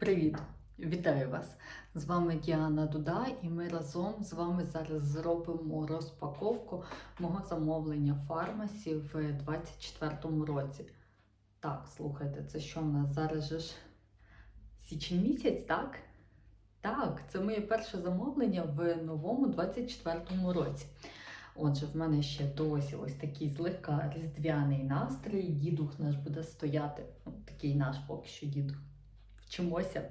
Привіт! Вітаю вас! З вами Діана Дуда, і ми разом з вами зараз зробимо розпаковку мого замовлення фармасі в 2024 році. Так, слухайте, це що в нас зараз же ж січень місяць, так? Так, це моє перше замовлення в новому 24 році. Отже, в мене ще досі ось такий злегка різдвяний настрій. Дідух наш буде стояти. Ну, такий наш поки що дідух. Вчимося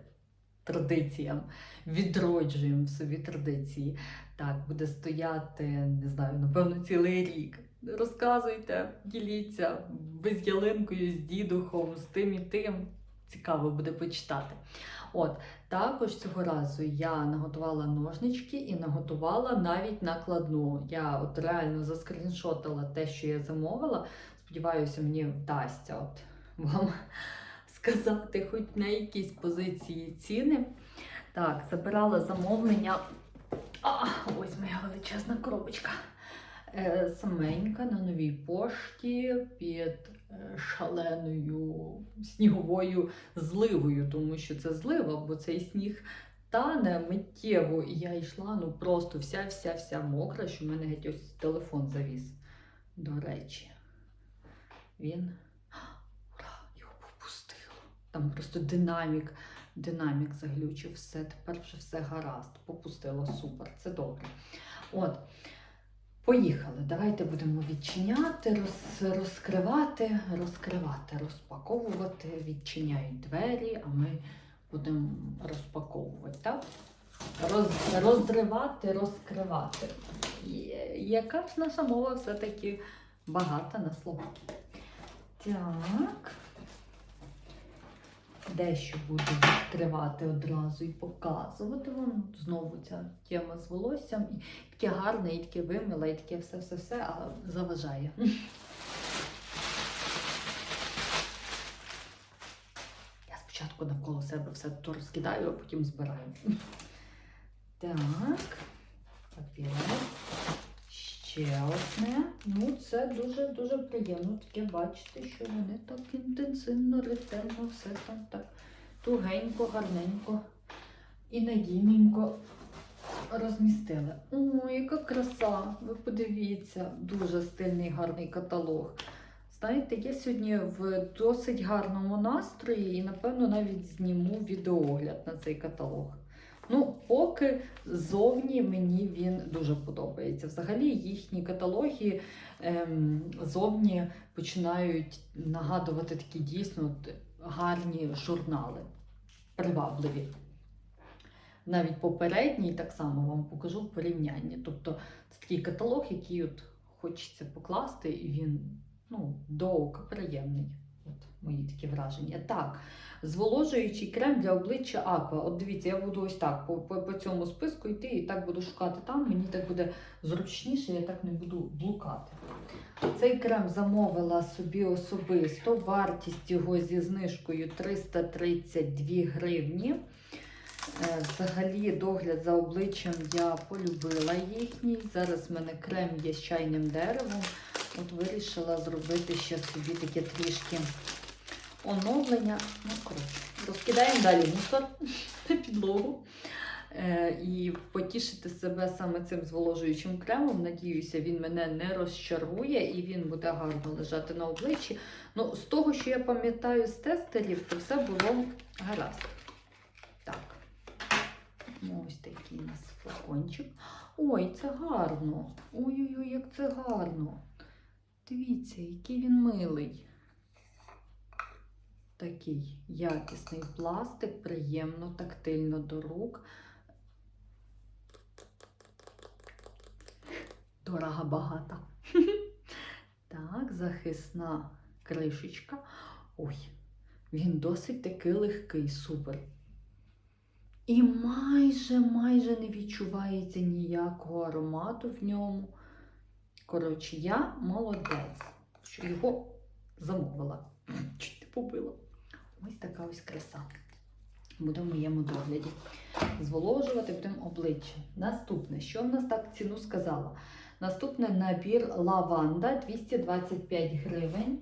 традиціям, відроджуємо в собі традиції. Так, буде стояти, не знаю, напевно, цілий рік. Розказуйте, діліться ви з ялинкою, з дідухом, з тим і тим. Цікаво буде почитати. От, також цього разу я наготувала ножнички і наготувала навіть накладну. Я от реально заскріншотила те, що я замовила. Сподіваюся, мені вдасться от вам сказати, хоч на якісь позиції ціни. Так, забирала замовлення. А, ось моя величезна коробочка. Е, саменька на новій пошті під е, шаленою сніговою зливою, тому що це злива, бо цей сніг тане миттєво. І я йшла ну просто вся-вся-вся мокра, що в мене геть ось телефон завіз. До речі, він. Там просто динамік, динамік заглючив. Все, тепер вже все гаразд. Попустило супер, це добре. От. Поїхали. Давайте будемо відчиняти, роз, розкривати, розкривати, розпаковувати. Відчиняють двері, а ми будемо розпаковувати. Так? Роз, розривати, розкривати. Яка ж наша мова все-таки багата на слова. Так. Дещо буду відкривати одразу і показувати вам. Знову ця тема з волоссям. І таке гарне, і таке вимиле, і таке все-все-все, а заважає. Я спочатку навколо себе все то розкидаю, а потім збираю. Так, папірець. Ще одне. Ну, це дуже-дуже приємно таке бачити, що вони так інтенсивно, ретельно, все там так тугенько, гарненько і надійненько розмістили. О, яка краса! Ви подивіться, дуже стильний гарний каталог. Знаєте, я сьогодні в досить гарному настрої і, напевно, навіть зніму відеогляд на цей каталог. Ну, поки зовні мені він дуже подобається. Взагалі їхні каталоги ем, зовні починають нагадувати такі дійсно гарні журнали, привабливі. Навіть попередній так само вам покажу в порівнянні. Тобто це такий каталог, який от хочеться покласти, і він ну, до ока приємний. Мої такі враження. Так, зволожуючий крем для обличчя Аква. От дивіться, я буду ось так по, по, по цьому списку йти і так буду шукати там. Мені так буде зручніше, я так не буду блукати. Цей крем замовила собі особисто. Вартість його зі знижкою 332 гривні. Е, Взагалі, догляд за обличчям я полюбила їхній. Зараз в мене крем є з чайним деревом. От вирішила зробити ще собі таке трішки оновлення. Ну, коротше, розкидаємо далі мусор на підлогу. Е, і потішити себе саме цим зволожуючим кремом. Надіюся, він мене не розчарує і він буде гарно лежати на обличчі. Ну, з того, що я пам'ятаю з тестерів, то все було гаразд. Так. Ну, Ось такий у нас флакончик. Ой, це гарно. Ой-ой-ой, як це гарно. Дивіться, який він милий. Такий якісний пластик, приємно, тактильно до рук. Дорога багата. Так, захисна кришечка. Ой, він досить таки легкий, супер. І майже, майже не відчувається ніякого аромату в ньому. Коротше, я молодець, що його замовила. Чуть не побила. Ось така ось краса. Буде в моєму догляді. Зволожувати будемо обличчя. Наступне, що в нас так ціну сказала? Наступний набір лаванда 225 гривень.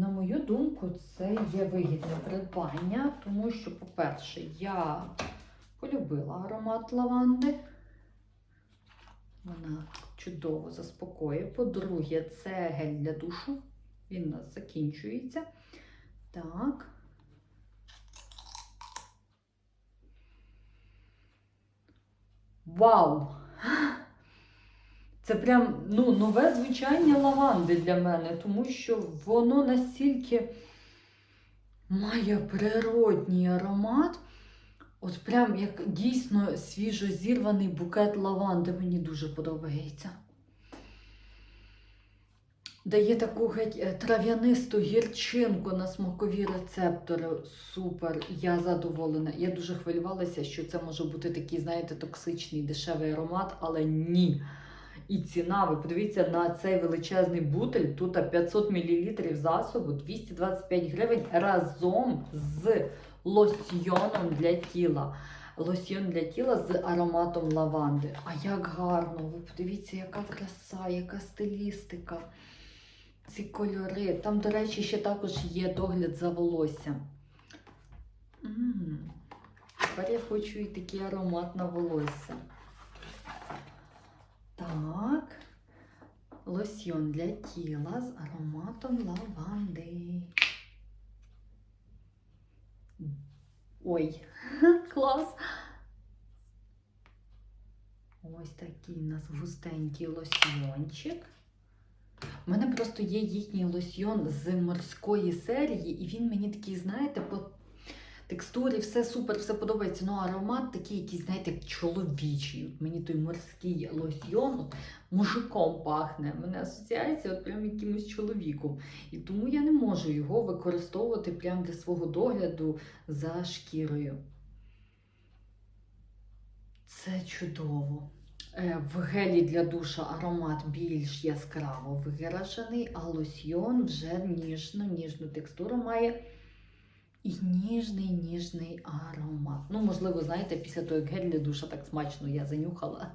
На мою думку, це є вигідне придбання, тому що, по-перше, я полюбила аромат лаванди. Вона чудово заспокоює. По-друге, це гель для душу. Він у нас закінчується. Так. Вау! Це прям ну, нове звучання лаванди для мене, тому що воно настільки має природній аромат. От прям як дійсно свіжо зірваний букет лаванди. Мені дуже подобається. Дає таку геть е, трав'янисту гірчинку на смакові рецептори. Супер, я задоволена. Я дуже хвилювалася, що це може бути такий, знаєте, токсичний дешевий аромат, але ні. І ціна, ви подивіться на цей величезний бутель. Тут 500 мл засобу, 225 гривень разом з лосьйоном для тіла. Лосьйон для тіла з ароматом лаванди. А як гарно! Ви подивіться, яка краса, яка стилістика. Ці кольори. Там, до речі, ще також є догляд за волоссям. Тепер я хочу і такий аромат на волосся. Так. Лосьйон для тіла з ароматом лаванди. Ой, клас! Ось такий у нас густенький лосьйончик. У мене просто є їхній лосьйон з морської серії, і він мені такий, знаєте, по текстурі все супер, все подобається. Ну, аромат такий, якийсь, знаєте, чоловічий. От мені той морський лосьйон от, мужиком пахне. У мене асоціація от прям якимось чоловіком. І тому я не можу його використовувати прям для свого догляду за шкірою. Це чудово. Е, В гелі для душа аромат більш яскраво виражений, а лосьйон вже ніжну, ніжну текстуру має і ніжний, ніжний аромат. Ну, можливо, знаєте, після того, як гель для душа так смачно я занюхала,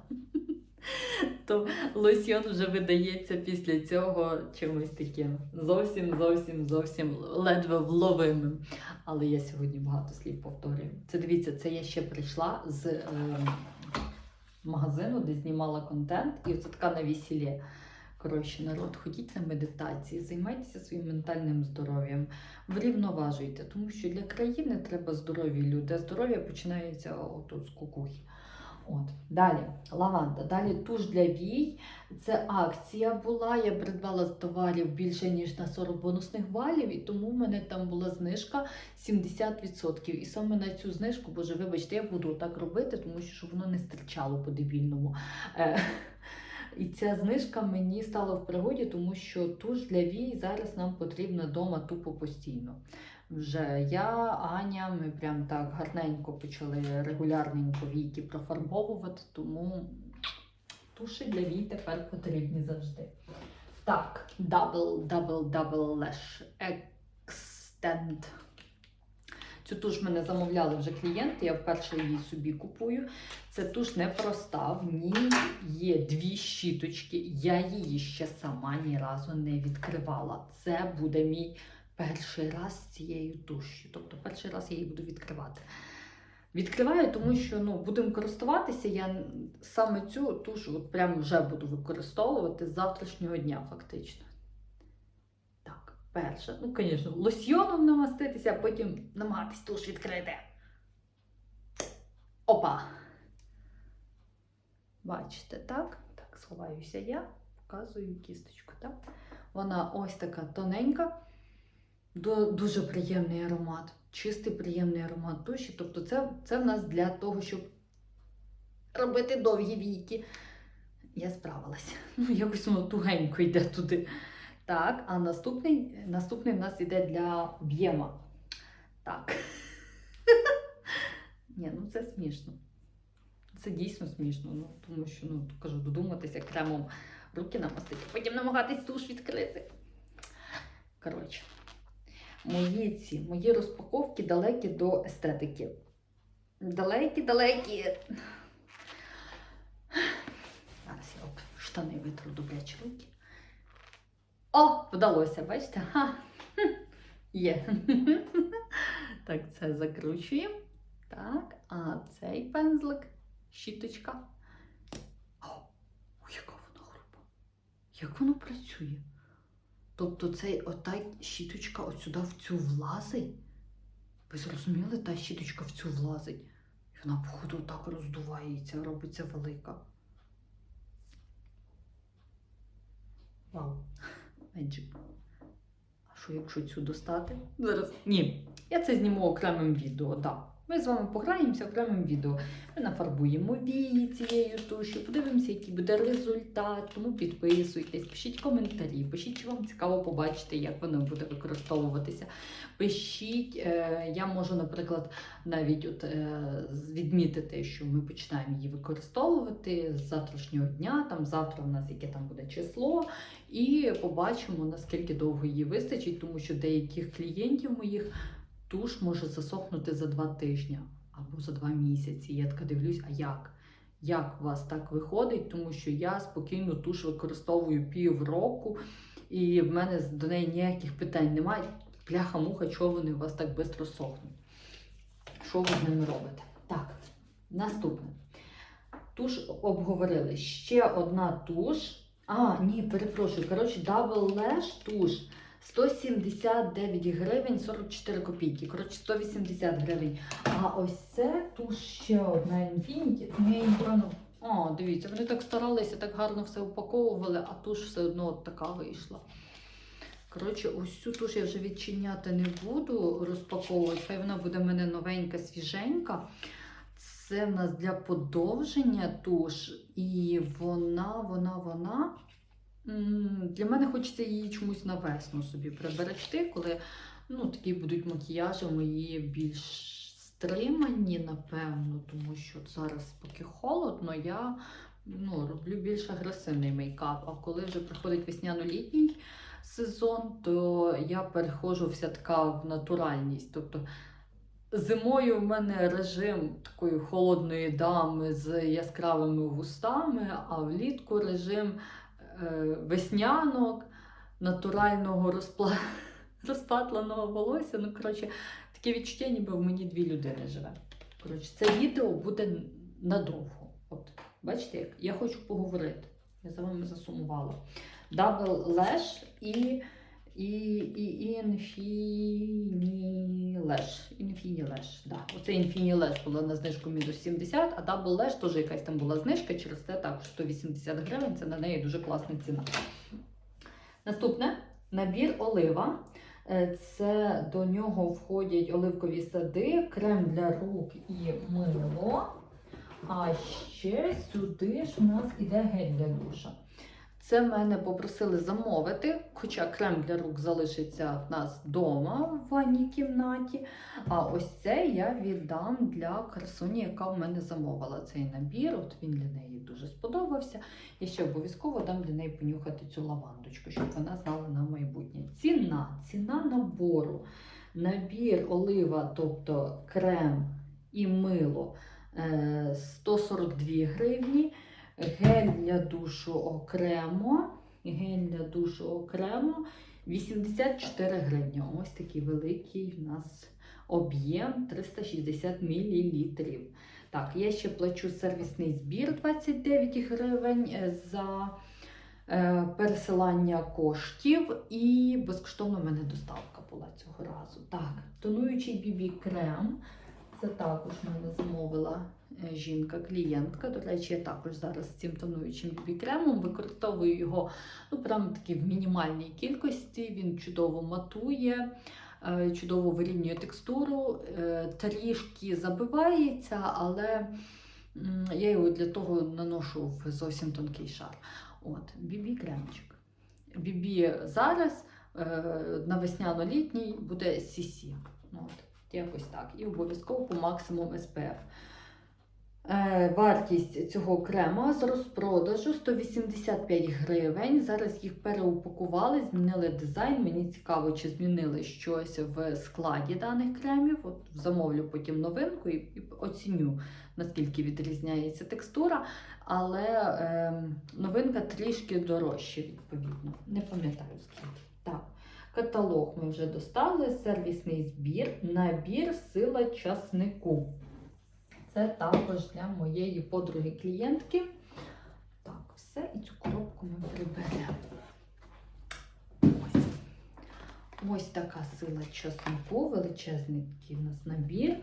то лосьйон вже видається після цього чимось таким зовсім, зовсім, зовсім ледве вловимим. Але я сьогодні багато слів повторюю. Це дивіться, це я ще прийшла з. Е, магазину, де знімала контент, і це така на весіллі. Коротше, народ, ходіть на медитації, займайтеся своїм ментальним здоров'ям, врівноважуйте, тому що для країни треба здорові люди, а здоров'я починається отут з кукухи. От. Далі лаванда. Далі туш для вій. Це акція була. Я придбала товарів більше, ніж на 40 бонусних балів, і тому в мене там була знижка 70%. І саме на цю знижку, боже, вибачте, я буду так робити, тому що щоб воно не стирчало по-дебільному. Е, І ця знижка мені стала в пригоді, тому що туш для вій зараз нам потрібна вдома тупо постійно. Вже я, Аня, ми прям так гарненько почали регулярненько війки профарбовувати, тому туші для вій тепер потрібні завжди. Так, Double, Double, Double Lash Extend. Цю туш мене замовляли вже клієнти, я вперше її собі купую. Це туш непроста, в ній є дві щіточки. Я її ще сама ні разу не відкривала. Це буде мій перший раз цією тушю. Тобто перший раз я її буду відкривати. Відкриваю, тому що ну, будемо користуватися. Я саме цю тушу от прямо вже буду використовувати з завтрашнього дня, фактично. Так, перше. Ну, звісно, лосьйоном намаститися, а потім намагатись туш відкрити. Опа! Бачите, так? Так, сховаюся я, показую кісточку. так? Вона ось така тоненька. Ду- Дуже приємний аромат, чистий приємний аромат душі. Тобто це, це в нас для того, щоб робити довгі віки. Я справилася. Ну, якось воно тугенько йде туди. Так, а наступний, наступний в нас йде для об'єма. Так. Ні, ну це смішно. Це дійсно смішно, ну, тому що, ну, кажу, додуматися кремом руки намастити, потім намагатись туш відкрити. Коротше мої ці, мої розпаковки далекі до естетики. Далекі-далекі. Зараз я об штани витру добрячі руки. О, вдалося, бачите? Ха. Є. Так, це закручуємо. Так, а цей пензлик, щіточка. О, яка вона груба. Як воно працює? Тобто цей ота щіточка от сюди в цю влазить? Ви зрозуміли, та щіточка в цю влазить. І вона, походу, так роздувається, робиться велика. Вау. Magic. А що, якщо цю достати? Зараз. Ні. Я це зніму окремим відео, так. Да. Ми з вами пограємося окремим відео. Ми нафарбуємо вії цією тушю, подивимося, який буде результат. Тому підписуйтесь, пишіть коментарі, пишіть, чи вам цікаво побачити, як воно буде використовуватися. Пишіть, е, я можу, наприклад, навіть от, е, відмітити, що ми починаємо її використовувати з завтрашнього дня, там завтра у нас яке там буде число, і побачимо, наскільки довго її вистачить, тому що деяких клієнтів моїх туш може засохнути за два тижні або за два місяці. Я така дивлюсь, а як? Як у вас так виходить? Тому що я спокійно туш використовую півроку, і в мене до неї ніяких питань немає. Пляха-муха, чого вони у вас так швидко сохнуть? Що ви з ними робите? Так, наступне. Туш обговорили. Ще одна туш. А, ні, перепрошую. Коротше, Double Lash туш 179 гривень 44 копійки. Коротше, 180 гривень. А ось це туш ще одна Infinity. Ну, дивіться, вони так старалися, так гарно все упаковували, а туш все одно от така вийшла. Коротше, ось цю туш я вже відчиняти не буду розпаковувати. Хай вона буде в мене новенька, свіженька. Це в нас для подовження туш, і вона, вона, вона. Для мене хочеться її чомусь на весну собі приберегти, коли ну, такі будуть макіяжі мої більш стримані, напевно, тому що зараз, поки холодно, я ну, роблю більш агресивний мейкап. А коли вже приходить весняно-літній сезон, то я переходжу вся така в натуральність. Тобто Зимою в мене режим такої холодної дами з яскравими вустами, а влітку режим веснянок, натурального розпла... розпатланого волосся. Ну, коротше, таке відчуття, ніби в мені дві людини живе. Коротше, це відео буде надовго. От, бачите, як? Я хочу поговорити. Я за вами засумувала. Дабл леш і і, і. Infinity Lash, да. Оце Lash була на знижку мінус 70, а Lash теж якась там була знижка, через те також 180 гривень, це на неї дуже класна ціна. Наступне набір олива. Е, Це до нього входять оливкові сади, крем для рук і мило. А ще сюди ж у нас іде гель для душа. Це мене попросили замовити, хоча крем для рук залишиться в нас вдома в ванній кімнаті. А ось це я віддам для красуні, яка в мене замовила цей набір. От він для неї дуже сподобався. Я ще обов'язково дам для неї понюхати цю лавандочку, щоб вона знала на майбутнє. Ціна, ціна набору. Набір олива, тобто крем і мило е, 142 гривні. Гель для душу окремо. Гель для душу окремо 84 гривні. Ось такий великий у нас об'єм 360 мл. Так, я ще плачу сервісний збір 29 гривень е, за е, пересилання коштів, і безкоштовно в мене доставка була цього разу. Так, тонуючий бібі крем. Це також мене замовила жінка-клієнтка. До речі, я також зараз цим тонуючим бібі-кремом використовую його ну, прямо таки в мінімальній кількості. Він чудово матує, е, чудово вирівнює текстуру, е, трішки забивається, але я його для того наношу в зовсім тонкий шар. От, бібі-кремчик. Бібі зараз е, на весняно-літній буде. От. Якось так. І обов'язково по максимум SPF. Е, вартість цього крема з розпродажу 185 гривень. Зараз їх переупакували, змінили дизайн. Мені цікаво, чи змінили щось в складі даних кремів. От замовлю потім новинку і, оціню, наскільки відрізняється текстура. Але е, новинка трішки дорожча, відповідно. Не пам'ятаю скільки. Так. Каталог ми вже достали, сервісний збір, набір сила часнику. Це також для моєї подруги клієнтки. Так, все, і цю коробку ми приберемо. Ось. Ось така сила часнику, величезний у нас набір.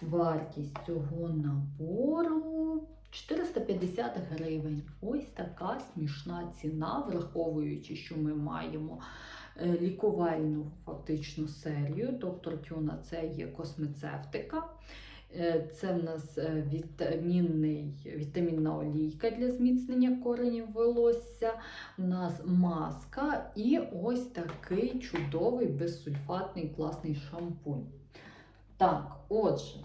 Вартість цього набору 450 гривень. Ось така смішна ціна, враховуючи, що ми маємо е, лікувальну фактичну серію. Доктор Тюна це є космецевтика. Е, Це в нас е, вітамінний, вітамінна олійка для зміцнення коренів волосся. У нас маска і ось такий чудовий безсульфатний класний шампунь. Так, отже,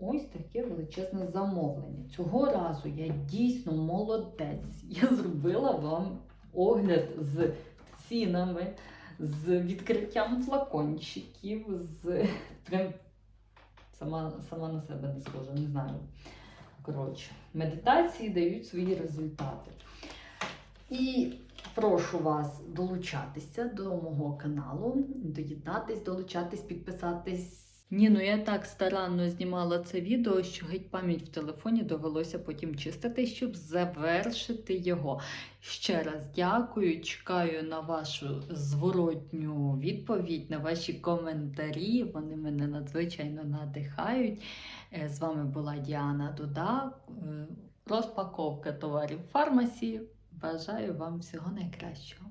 ось таке величезне замовлення. Цього разу я дійсно молодець. Я зробила вам огляд з цінами, з відкриттям флакончиків, з сама, сама на себе не схожа, не знаю. Коротше, медитації дають свої результати. І прошу вас долучатися до мого каналу, доєднатись, долучатись, підписатись. Ні, ну я так старанно знімала це відео, що геть пам'ять в телефоні довелося потім чистити, щоб завершити його. Ще раз дякую, чекаю на вашу зворотню відповідь, на ваші коментарі. Вони мене надзвичайно надихають. Е, З вами була Діана Дуда. Е, Розпаковка товарів фармасі. Бажаю вам всього найкращого.